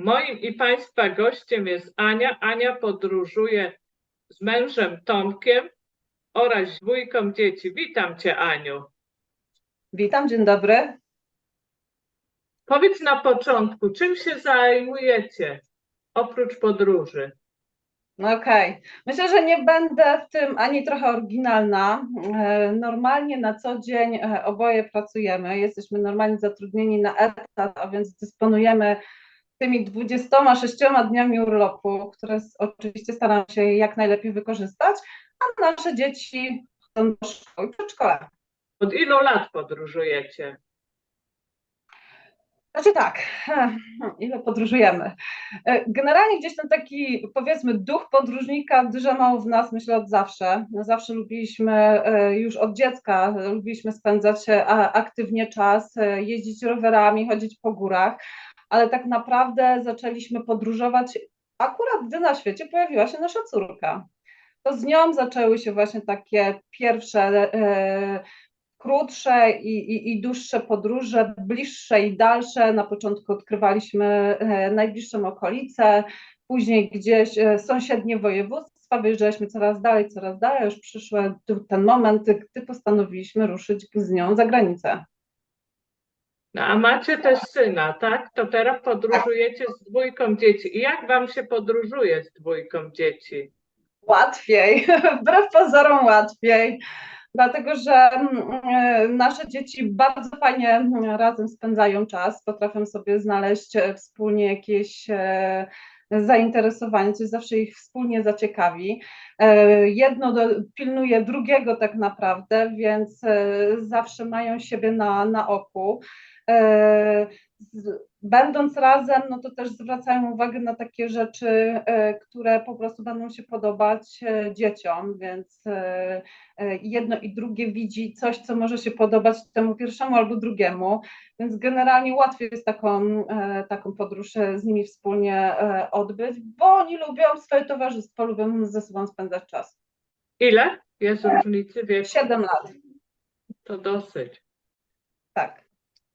Moim i Państwa gościem jest Ania. Ania podróżuje z mężem Tomkiem oraz dwójką dzieci. Witam Cię, Aniu. Witam, dzień dobry. Powiedz na początku, czym się zajmujecie oprócz podróży? No Okej, myślę, że nie będę w tym ani trochę oryginalna. E, Normalnie na co dzień e, oboje pracujemy, jesteśmy normalnie zatrudnieni na etat, a więc dysponujemy tymi 26 dniami urlopu, które oczywiście staram się jak najlepiej wykorzystać, a nasze dzieci chodzą do szkoły i przedszkola. Od ilu lat podróżujecie? Znaczy tak, ile podróżujemy. E, Generalnie gdzieś ten taki, powiedzmy, duch podróżnika drzemał w nas, myślę, od zawsze. No, Zawsze lubiliśmy, e, już od dziecka, lubiliśmy spędzać e, aktywnie czas, jeździć rowerami, chodzić po górach, ale tak naprawdę zaczęliśmy podróżować akurat, gdy na świecie pojawiła się nasza córka. To z nią zaczęły się właśnie takie pierwsze e, krótsze i, i, i dłuższe podróże, bliższe i dalsze. Na początku odkrywaliśmy e, najbliższą okolicę, później gdzieś e, sąsiednie województwa, wyjeżdżaliśmy coraz dalej, coraz dalej, już przyszł tu ten moment, gdy postanowiliśmy ruszyć z nią za granicę. No, a macie też syna, tak? To teraz podróżujecie z dwójką dzieci. I jak Wam się podróżuje z dwójką dzieci? Łatwiej, wbrew pozorom łatwiej, dlatego że mm, e, nasze dzieci bardzo fajnie mm, razem spędzają czas, potrafią sobie znaleźć e, wspólnie jakieś e, zainteresowanie, coś zawsze ich wspólnie zaciekawi. E, Jedno do, pilnuje drugiego tak naprawdę, więc zawsze mają siebie na, na oku. E, Będąc razem, no to też zwracają uwagę na takie rzeczy, e, które po prostu będą się podobać e, dzieciom, więc jedno i drugie widzi coś, co może się podobać temu pierwszemu albo drugiemu, więc generalnie łatwiej jest taką, taką podróż z nimi wspólnie odbyć, bo oni lubią swoje towarzystwo, lubią ze sobą spędzać czas. Ile jest różnicy wieku? Siedem lat, To dosyć. tak.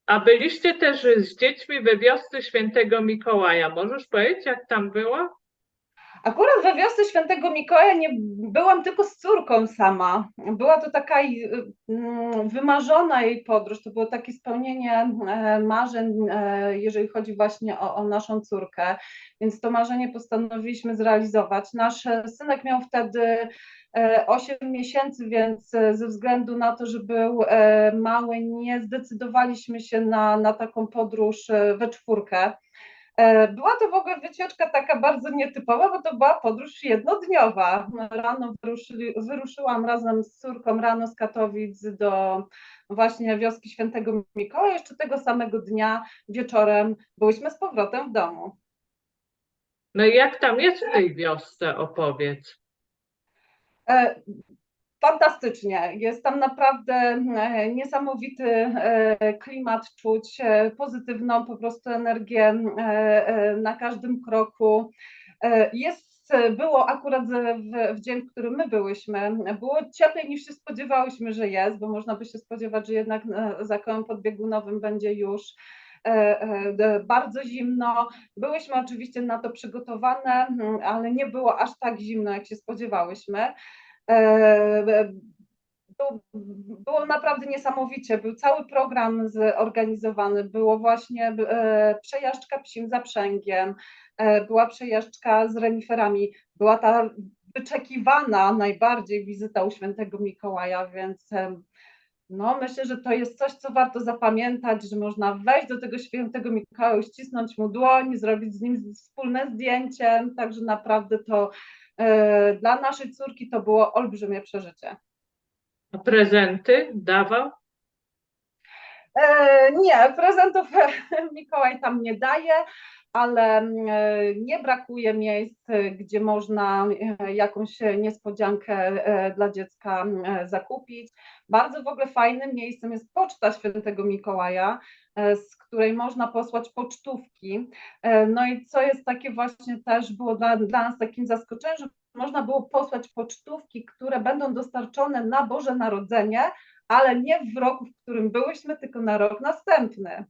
A byliście też z dziećmi we wiosce Świętego Mikołaja. Możesz powiedzieć, jak tam było? Akurat we wiosce Świętego Mikołaja nie byłam tylko z córką sama. Była to taka y, mm, wymarzona jej podróż, to było takie spełnienie e, marzeń, e, jeżeli chodzi właśnie o, o naszą córkę, więc to marzenie postanowiliśmy zrealizować. Nasz synek miał wtedy 8 miesięcy, więc e, ze względu na to, że był e, mały, nie zdecydowaliśmy się na, na taką podróż e, we czwórkę. E, Była to w ogóle wycieczka taka bardzo nietypowa, bo to była podróż jednodniowa. Rano wyruszyli, wyruszyłam razem z córką rano z Katowic do właśnie wioski Świętego Mikołaja. Jeszcze tego samego dnia wieczorem byłyśmy z powrotem w domu. No i jak tam jest w tej wiosce, opowiedz. E, Fantastycznie. Jest tam naprawdę e, niesamowity e, klimat, czuć pozytywną po prostu energię na każdym kroku. Jest, było akurat w, w dzień, w którym my byłyśmy, było cieplej niż się spodziewałyśmy, że jest, bo można by się spodziewać, że jednak za kołem podbiegunowym będzie już bardzo zimno. Byłyśmy oczywiście na to przygotowane, mm, ale nie było aż tak zimno, jak się spodziewałyśmy. E, Było, naprawdę niesamowicie. Był cały program zorganizowany. Było właśnie e, przejażdżka psim zaprzęgiem, e, była przejażdżka z reniferami, była ta wyczekiwana najbardziej wizyta u świętego Mikołaja, więc no, myślę, że to jest coś, co warto zapamiętać, że można wejść do tego świętego Mikołaja, ścisnąć mu dłoń, zrobić z nim wspólne zdjęcie, także naprawdę to e, dla naszej córki to było olbrzymie przeżycie. A prezenty dawał? E, Nie, prezentów Mikołaj tam nie daje, ale e, nie brakuje miejsc, e, gdzie można e, jakąś niespodziankę dla dziecka e, zakupić. Bardzo w ogóle fajnym miejscem jest poczta Świętego Mikołaja, z której można posłać pocztówki. No i co jest takie właśnie też było dla, dla nas takim zaskoczeniem, że można było posłać pocztówki, które będą dostarczone na Boże Narodzenie, ale nie w roku, w którym byłyśmy, tylko na rok następny.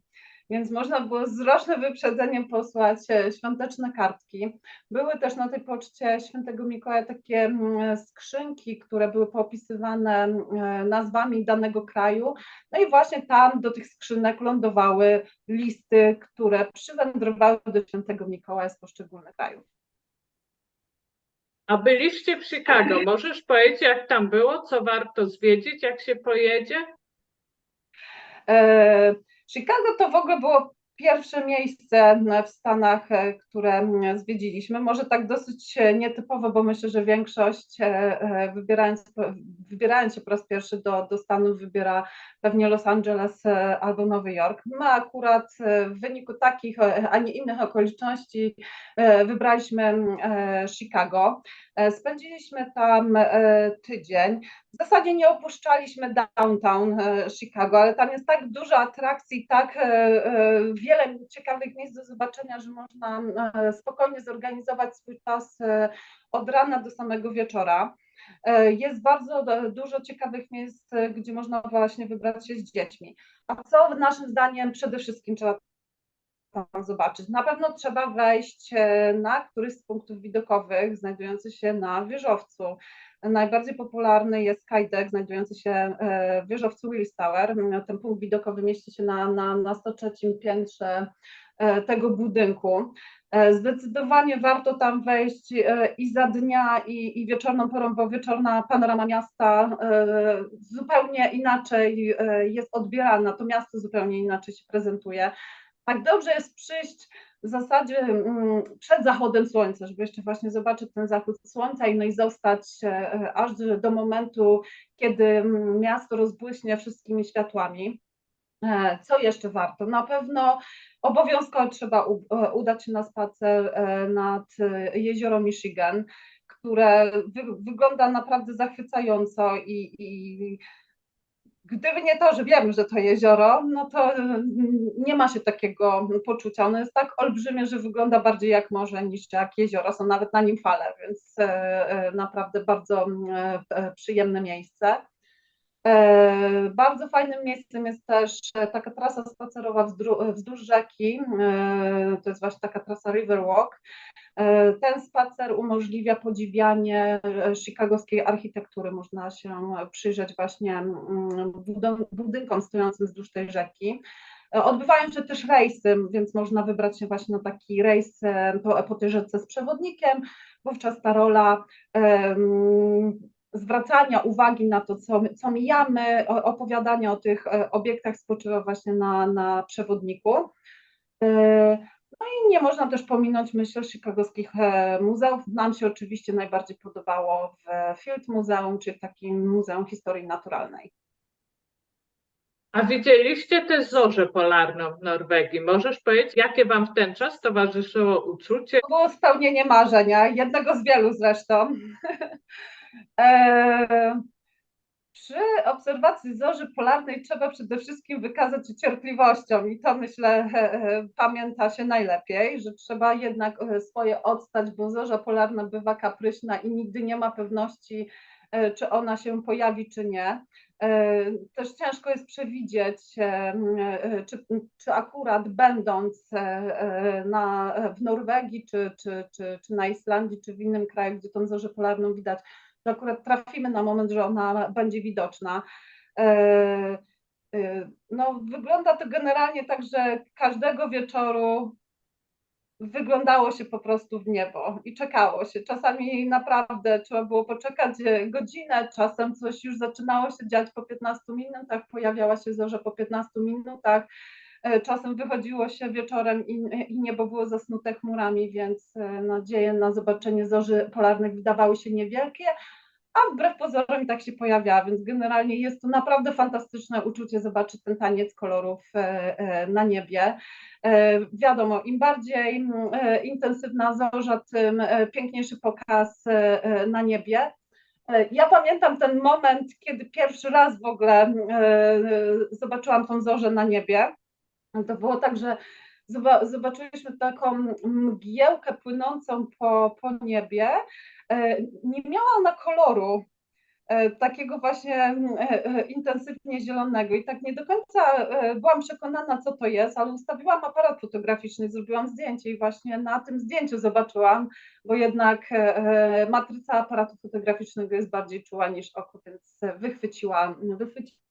Więc można było z rocznym wyprzedzeniem posłać e, świąteczne kartki. Były też na tej poczcie Świętego Mikołaja takie mm, skrzynki, które były popisywane e, nazwami danego kraju. No i właśnie tam do tych skrzynek lądowały listy, które przywędrowały do Świętego Mikołaja z poszczególnych krajów. A byliście w Chicago. Możesz powiedzieć, jak tam było, co warto zwiedzić, jak się pojedzie? Chicago to w ogóle było pierwsze miejsce w Stanach, e, które mm, zwiedziliśmy. Może tak dosyć e, nietypowo, bo myślę, że większość wybierając, wybierając się po raz pierwszy do, do Stanów wybiera pewnie Los Angeles albo Nowy Jork. My akurat w wyniku takich, a nie innych okoliczności wybraliśmy Chicago. Spędziliśmy tam tydzień. W zasadzie nie opuszczaliśmy downtown Chicago, ale tam jest tak dużo atrakcji, tak wiele ciekawych miejsc do zobaczenia, że można spokojnie zorganizować swój czas od rana do samego wieczora. Jest bardzo dużo ciekawych miejsc, gdzie można właśnie wybrać się z dziećmi. A co naszym zdaniem przede wszystkim trzeba tam zobaczyć? Na pewno trzeba wejść na któryś z punktów widokowych znajdujący się na wieżowcu. Najbardziej popularny jest Skydeck, znajdujący się w wieżowcu Willis Tower. Ten punkt widokowy mieści się na, na, na 103 piętrze tego budynku. Zdecydowanie warto tam wejść i za dnia, i, i wieczorną porą, bo wieczorna panorama miasta zupełnie inaczej jest odbierana, to miasto zupełnie inaczej się prezentuje. Tak dobrze jest przyjść w zasadzie mm, przed zachodem słońca, żeby jeszcze właśnie zobaczyć ten zachód słońca i no i zostać e, aż do momentu, kiedy mm, miasto rozbłyśnie wszystkimi światłami. E, co jeszcze warto? Na pewno obowiązkowo trzeba e, udać się na spacer nad jezioro Michigan, które wygląda naprawdę zachwycająco i, i Gdyby nie to, że wiemy, że to jezioro, no to mm, nie ma się takiego poczucia. Ono jest tak olbrzymie, że wygląda bardziej jak morze niż jak jezioro. Są nawet na nim fale, więc e, e, naprawdę bardzo mm, e, przyjemne miejsce. Bardzo fajnym miejscem jest też taka trasa spacerowa wzdłuż rzeki. To jest właśnie taka trasa Riverwalk. Ten spacer umożliwia podziwianie chicagowskiej architektury. Można się przyjrzeć właśnie mm, budynkom stojącym wzdłuż tej rzeki. Odbywają się też rejsy, więc można wybrać się właśnie na taki rejs po, po tej rzece z przewodnikiem. Wówczas ta rola um, zwracania uwagi na to, co, co mijamy, opowiadania o tych e, obiektach spoczywa właśnie na, na przewodniku. E, no i nie można też pominąć, myślę, chicagowskich e, muzeów. Nam się oczywiście najbardziej podobało w Field Muzeum, czyli w takim Muzeum Historii Naturalnej. A widzieliście też zorzę polarną w Norwegii. Możesz powiedzieć, jakie Wam w ten czas towarzyszyło uczucie? To było spełnienie marzenia, jednego z wielu zresztą. E, przy obserwacji zorzy polarnej trzeba przede wszystkim wykazać się cierpliwością i to myślę pamięta się najlepiej, że trzeba jednak e, swoje odstać, bo zorza polarna bywa kapryśna i nigdy nie ma pewności, e, czy ona się pojawi, czy nie. Też ciężko jest przewidzieć, czy, czy akurat będąc na, w Norwegii, czy, czy, czy, czy na Islandii, czy w innym kraju, gdzie tą zorzę polarną widać, że akurat trafimy na moment, że ona będzie widoczna. E, e, no, wygląda to generalnie tak, że każdego wieczoru wyglądało się po prostu w niebo i czekało się. Czasami naprawdę trzeba było poczekać godzinę, czasem coś już zaczynało się dziać po 15 minutach, pojawiała się zorza po 15 minutach. E, czasem wychodziło się wieczorem i, i niebo było zasnute chmurami, więc e, nadzieje na zobaczenie zorzy polarnych wydawały się niewielkie, a wbrew pozorom i tak się pojawiała, więc generalnie jest to naprawdę fantastyczne uczucie zobaczyć ten taniec kolorów e, na niebie. Wiadomo, im bardziej intensywna zorza, tym piękniejszy pokaz na niebie. Ja pamiętam ten moment, kiedy pierwszy raz w ogóle zobaczyłam tą zorzę na niebie. To było tak, że zobaczyliśmy taką mgiełkę płynącą po, po niebie. E, nie miała ona koloru. e, takiego właśnie e, intensywnie zielonego i tak nie do końca byłam przekonana, co to jest, ale ustawiłam aparat fotograficzny, zrobiłam zdjęcie i właśnie na tym zdjęciu zobaczyłam, bo jednak matryca aparatu fotograficznego jest bardziej czuła niż oko, więc wychwyciłam, wychwyciłam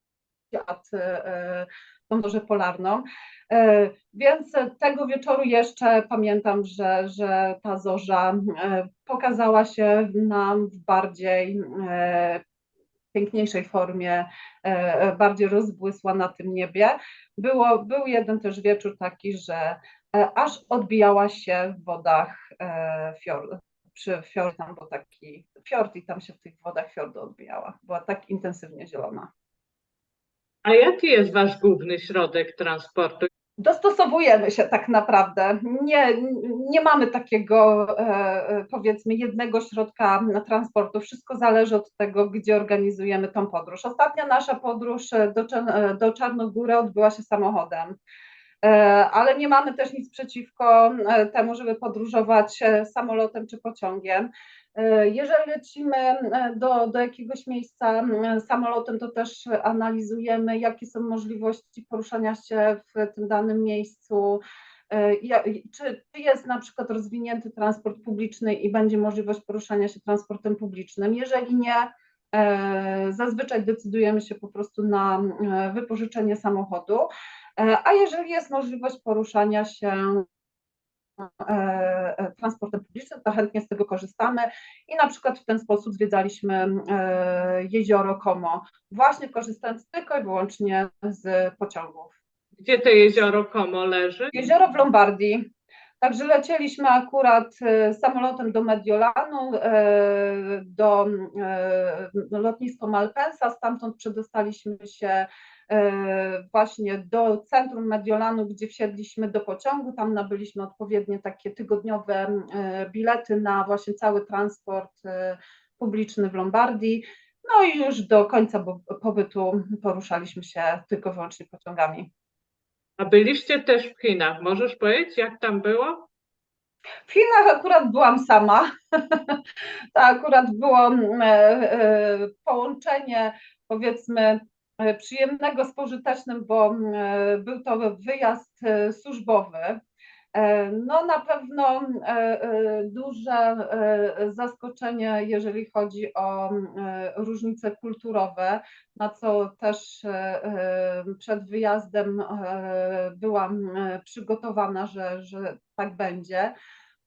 e, tą zorzę polarną. E, Więc tego wieczoru jeszcze pamiętam, że, że ta zorza e, pokazała się nam w bardziej e, piękniejszej formie, e, bardziej rozbłysła na tym niebie. Było, był jeden też wieczór taki, że e, aż odbijała się w wodach e, fiordu. Przy fiord, tam był taki fiord i tam się w tych wodach fiordu odbijała. Była tak intensywnie zielona. A jaki jest wasz główny środek transportu? Dostosowujemy się tak naprawdę. Nie, nie mamy takiego, e, powiedzmy, jednego środka transportu. Wszystko zależy od tego, gdzie organizujemy tą podróż. Ostatnia nasza podróż e, do, e, do Czarnogóry odbyła się samochodem. Ale nie mamy też nic przeciwko temu, żeby podróżować samolotem czy pociągiem. E, Jeżeli lecimy e, do, do jakiegoś miejsca m, samolotem, to też analizujemy, jakie są możliwości poruszania się w tym danym miejscu. e, Czy, czy jest na przykład rozwinięty transport publiczny i będzie możliwość poruszania się transportem publicznym? Jeżeli nie, e, zazwyczaj decydujemy się po prostu na e, wypożyczenie samochodu. E, A jeżeli jest możliwość poruszania się e, e, transportem publicznym, to chętnie z tego korzystamy i na przykład w ten sposób zwiedzaliśmy e, jezioro Como, właśnie korzystając tylko i wyłącznie z pociągów. Gdzie to jezioro Como leży? Jezioro w Lombardii. Także lecieliśmy akurat e, samolotem do Mediolanu, e, do e, lotnisko Malpensa, stamtąd przedostaliśmy się e, właśnie do centrum Mediolanu, gdzie wsiedliśmy do pociągu, tam nabyliśmy odpowiednie takie tygodniowe e, bilety na właśnie cały transport e, publiczny w Lombardii. No i już do końca pobytu poruszaliśmy się tylko wyłącznie pociągami. A byliście też w Chinach. Możesz powiedzieć, jak tam było? W Chinach akurat byłam sama. To akurat było e, e, połączenie, powiedzmy, e, przyjemnego z pożytecznym, bo mm, e, był to wyjazd e, służbowy. E, No na pewno e, e, duże e, zaskoczenie, jeżeli chodzi o mm, e, różnice kulturowe, na co też e, e, przed wyjazdem e, byłam e, przygotowana, że, że tak będzie.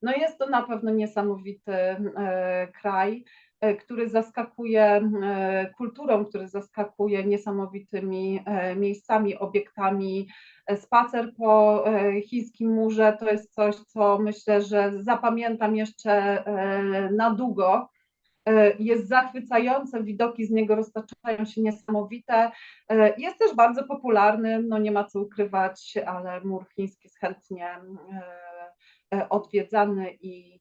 No jest to na pewno niesamowity e, kraj, e, który zaskakuje e, kulturą, który zaskakuje niesamowitymi e, miejscami, obiektami. E, Spacer po e, chińskim murze to jest coś, co myślę, że zapamiętam jeszcze e, na długo. E, Jest zachwycające, widoki z niego roztaczają się niesamowite. E, Jest też bardzo popularny, no nie ma co ukrywać, ale mur chiński jest chętnie e, e, odwiedzany i e,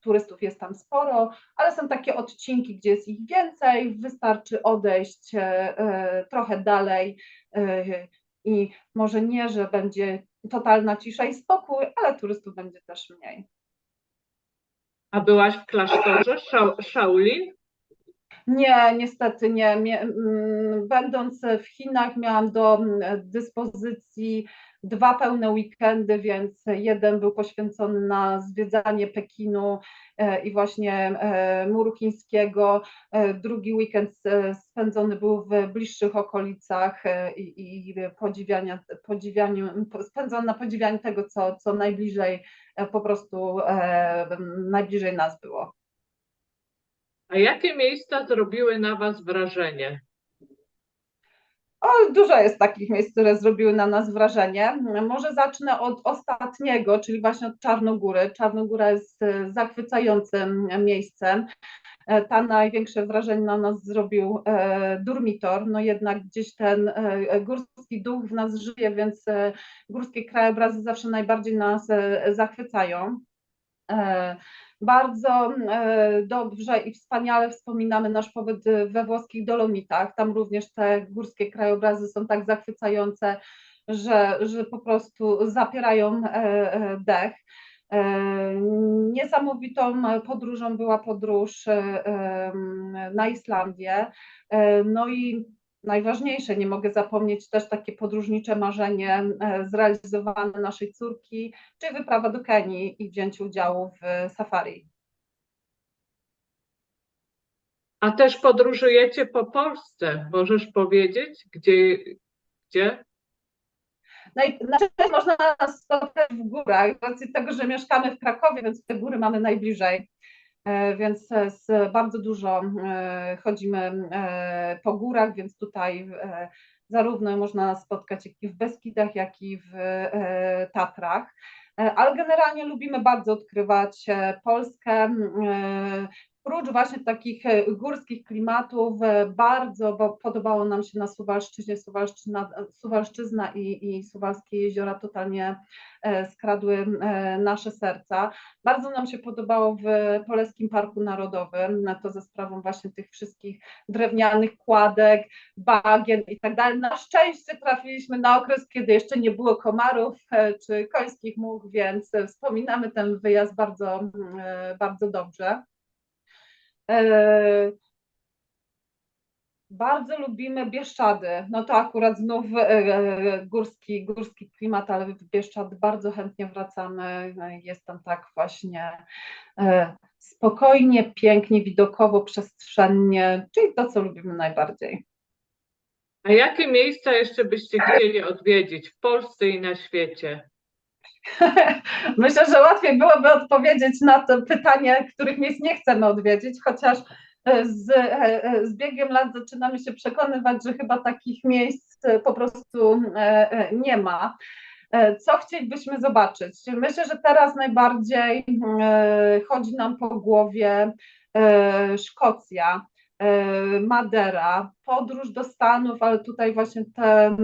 turystów jest tam sporo, ale są takie odcinki, gdzie jest ich więcej, wystarczy odejść e, e, trochę dalej e, i może nie, że będzie totalna cisza i spokój, ale turystów będzie też mniej. A byłaś w klasztorze Shao- Shaolin? Nie, niestety nie. Mm, Będąc w Chinach, miałam do mm, dyspozycji dwa pełne weekendy, więc jeden był poświęcony na zwiedzanie Pekinu e, i właśnie e, muru chińskiego. E, Drugi weekend spędzony był w bliższych okolicach i, podziwiania, podziwianiu, spędzony na podziwianiu tego, co, co najbliżej, po prostu najbliżej nas było. A jakie miejsca zrobiły na was wrażenie? O, dużo jest takich miejsc, które zrobiły na nas wrażenie. Może zacznę od ostatniego, czyli właśnie od Czarnogóry. Czarnogóra jest e, zachwycającym miejscem. E, Tam największe wrażenie na nas zrobił e, Durmitor. No jednak gdzieś ten górski duch w nas żyje, więc górskie krajobrazy zawsze najbardziej nas zachwycają. E, Bardzo e, dobrze i wspaniale wspominamy nasz pobyt we włoskich Dolomitach. Tam również te górskie krajobrazy są tak zachwycające, że, że po prostu zapierają e, dech. Niesamowitą podróżą była podróż na Islandię. No i najważniejsze, nie mogę zapomnieć też takie podróżnicze marzenie e, zrealizowane naszej córki, czyli wyprawa do Kenii i wzięcie udziału w safari. A też podróżujecie po Polsce. Możesz powiedzieć, gdzie, gdzie? Naj, najczęściej można nas spotkać w górach, z racji tego, że mieszkamy w Krakowie, więc te góry mamy najbliżej. E, Więc e, bardzo dużo e, chodzimy po górach, więc tutaj zarówno można spotkać jak i w Beskidach, jak i w Tatrach. Ale generalnie lubimy bardzo odkrywać Polskę. E, Prócz właśnie takich e, górskich klimatów, e, bardzo podobało nam się na Suwalszczyźnie, Suwalszczyzna, Suwalszczyzna i, i Suwalskie jeziora totalnie e, skradły e, nasze serca. Bardzo nam się podobało w Polskim Parku Narodowym, na to ze sprawą właśnie tych wszystkich drewnianych kładek, bagien i tak dalej. Na szczęście trafiliśmy na okres, kiedy jeszcze nie było komarów e, czy końskich much, więc e, wspominamy ten wyjazd bardzo, e, bardzo dobrze. E, Bardzo lubimy Bieszczady. No to akurat znów e, górski, górski klimat, ale w Bieszczady bardzo chętnie wracamy. E, Jest tam tak właśnie e, spokojnie, pięknie, widokowo, przestrzennie, czyli to, co lubimy najbardziej. A jakie miejsca jeszcze byście chcieli odwiedzić w Polsce i na świecie? Myślę, że łatwiej byłoby odpowiedzieć na to pytanie, których miejsc nie chcemy odwiedzić, chociaż e, z, e, e, z biegiem lat zaczynamy się przekonywać, że chyba takich miejsc po prostu nie ma. Co chcielibyśmy zobaczyć? Myślę, że teraz najbardziej chodzi nam po głowie Szkocja. E, Madera, podróż do Stanów, ale tutaj właśnie te e,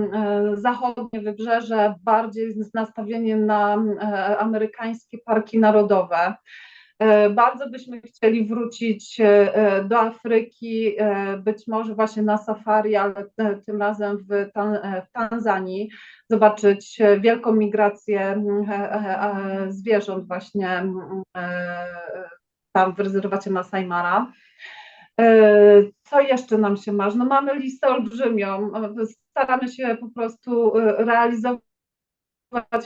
zachodnie wybrzeże, bardziej z nastawieniem na e, amerykańskie parki narodowe. Bardzo byśmy chcieli wrócić do Afryki, być może właśnie na safari, ale tym razem w, Tan w Tanzanii, zobaczyć wielką migrację zwierząt właśnie tam w rezerwacie Masai Mara. E, Co jeszcze nam się marzy? No mamy listę olbrzymią. Staramy się po prostu e, realizować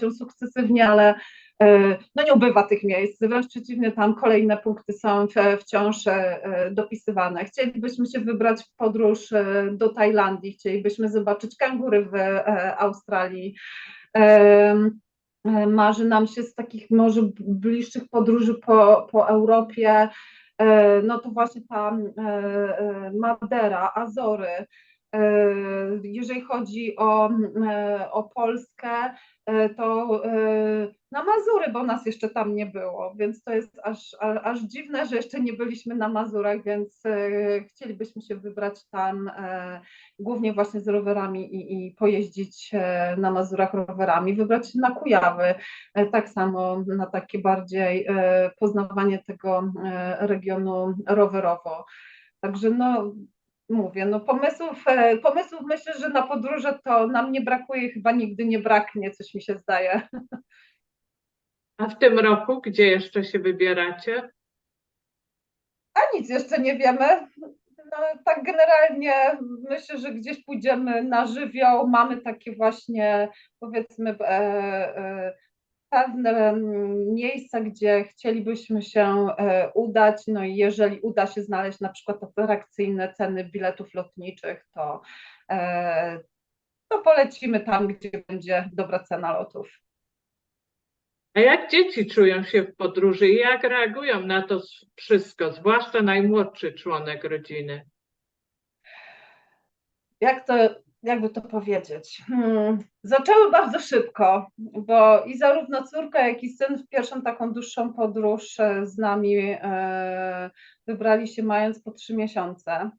ją sukcesywnie, ale e, no nie ubywa tych miejsc. Wręcz przeciwnie, tam kolejne punkty są wciąż dopisywane. Chcielibyśmy się wybrać w podróż do Tajlandii, chcielibyśmy zobaczyć kangury w Australii. Marzy nam się z takich może bliższych podróży po, po Europie, no to właśnie tam e, e, Madera, Azory. E, Jeżeli chodzi o, e, o Polskę, e, to na Mazury, bo nas jeszcze tam nie było, więc to jest aż, aż dziwne, że jeszcze nie byliśmy na Mazurach, więc chcielibyśmy się wybrać tam głównie właśnie z rowerami i, i pojeździć na Mazurach rowerami, wybrać się na Kujawy, tak samo na takie bardziej poznawanie tego regionu rowerowo. Także no, mówię, no pomysłów, e, pomysłów myślę, że na podróże to nam nie brakuje, chyba nigdy nie braknie, coś mi się zdaje. A w tym roku, gdzie jeszcze się wybieracie? A nic jeszcze nie wiemy. No, tak generalnie myślę, że gdzieś pójdziemy na żywioł. Mamy takie właśnie, powiedzmy, e, e, pewne miejsca, gdzie chcielibyśmy się e, udać. No i jeżeli uda się znaleźć na przykład atrakcyjne ceny biletów lotniczych, to, e, to polecimy tam, gdzie będzie dobra cena lotów. A jak dzieci czują się w podróży i jak reagują na to wszystko, zwłaszcza najmłodszy członek rodziny? jak to, jakby to powiedzieć? Hmm, zaczęły bardzo szybko, bo i zarówno córka, jak i syn w pierwszą taką dłuższą podróż e, z nami e, wybrali się mając po trzy miesiące.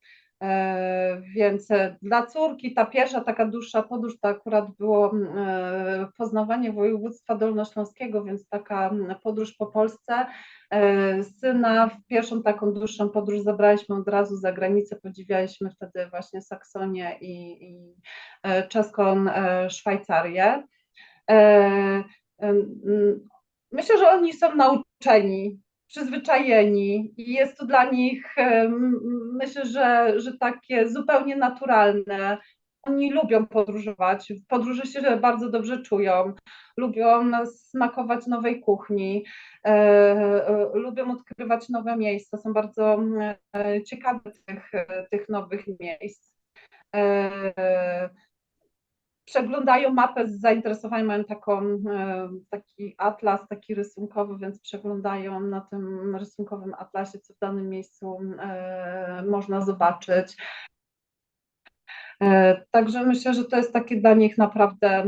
E, Więc e, dla córki ta pierwsza taka dłuższa podróż to akurat było mm, e, poznawanie województwa dolnośląskiego, więc taka mm, podróż po Polsce. Syna w pierwszą taką dłuższą podróż zabraliśmy od razu za granicę, podziwialiśmy wtedy właśnie Saksonię i, i czeską Szwajcarię. Myślę, że oni są nauczeni przyzwyczajeni i jest to dla nich, myślę, że, że takie zupełnie naturalne. Oni lubią podróżować, w podróży się bardzo dobrze czują, lubią smakować nowej kuchni, e, e, lubią odkrywać nowe miejsca, są bardzo e, ciekawe tych, tych nowych miejsc. Przeglądają mapę z zainteresowaniem, mają taką, e, taki atlas, taki rysunkowy, więc przeglądają na tym rysunkowym atlasie, co w danym miejscu e, można zobaczyć. E, Także myślę, że to jest takie dla nich naprawdę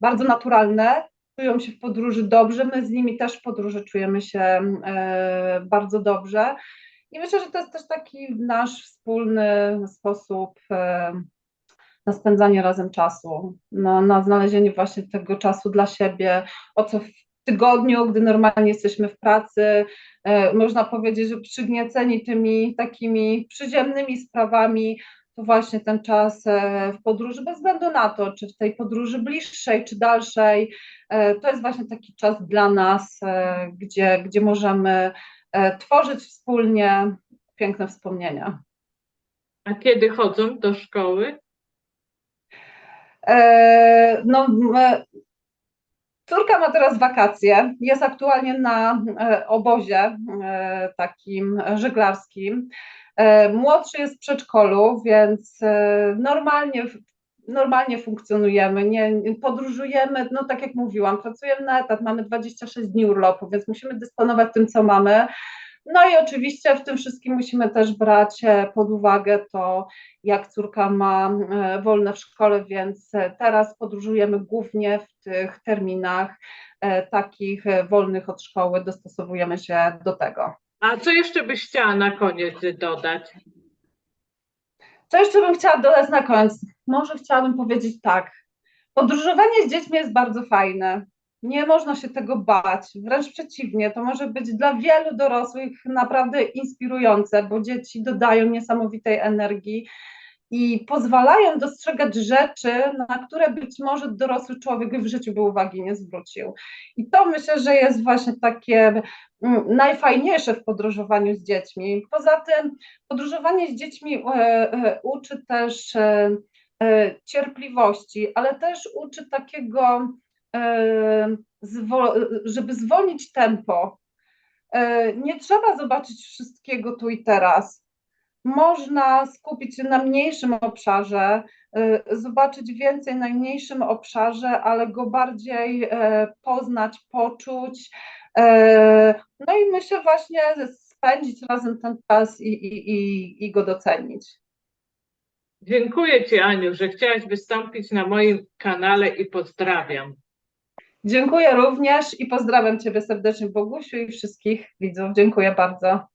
bardzo naturalne. Czują się w podróży dobrze, my z nimi też w podróży czujemy się bardzo dobrze. I myślę, że to jest też taki nasz wspólny sposób na spędzanie razem czasu, na, na znalezienie właśnie tego czasu dla siebie, o co w tygodniu, gdy normalnie jesteśmy w pracy, e, można powiedzieć, że przygnieceni tymi takimi przyziemnymi sprawami, to właśnie ten czas e, w podróży, bez względu na to, czy w tej podróży bliższej, czy dalszej, e, to jest właśnie taki czas dla nas, e, gdzie, gdzie możemy tworzyć wspólnie piękne wspomnienia. A kiedy chodzą do szkoły? E, No, e, córka ma teraz wakacje, jest aktualnie na e, obozie takim żeglarskim. Młodszy jest w przedszkolu, więc normalnie, normalnie funkcjonujemy, nie- podróżujemy, no tak jak mówiłam, pracujemy na etat, mamy 26 dni urlopu, więc musimy dysponować tym, co mamy. No i oczywiście w tym wszystkim musimy też brać e, pod uwagę to, jak córka ma e, wolne w szkole, więc e, teraz podróżujemy głównie w tych terminach takich wolnych od szkoły, dostosowujemy się do tego. A co jeszcze byś chciała na koniec dodać? Co jeszcze bym chciała dodać na koniec? Może chciałabym powiedzieć tak. Podróżowanie z dziećmi jest bardzo fajne. Nie można się tego bać, wręcz przeciwnie, to może być dla wielu dorosłych naprawdę inspirujące, bo dzieci dodają niesamowitej energii i pozwalają dostrzegać rzeczy, na które być może dorosły człowiek w życiu by uwagi nie zwrócił. I to myślę, że jest właśnie takie mm, najfajniejsze w podróżowaniu z dziećmi. Poza tym podróżowanie z dziećmi e, e, uczy też e, cierpliwości, ale też uczy takiego, żeby zwolnić tempo. Nie trzeba zobaczyć wszystkiego tu i teraz. Można skupić się na mniejszym obszarze, zobaczyć więcej na mniejszym obszarze, ale go bardziej poznać, poczuć. No i myślę właśnie spędzić razem ten czas i, i, i, i go docenić. Dziękuję Ci, Aniu, że chciałaś wystąpić na moim kanale i pozdrawiam. Dziękuję również i pozdrawiam Ciebie serdecznie, Bogusiu, i wszystkich widzów. Dziękuję bardzo.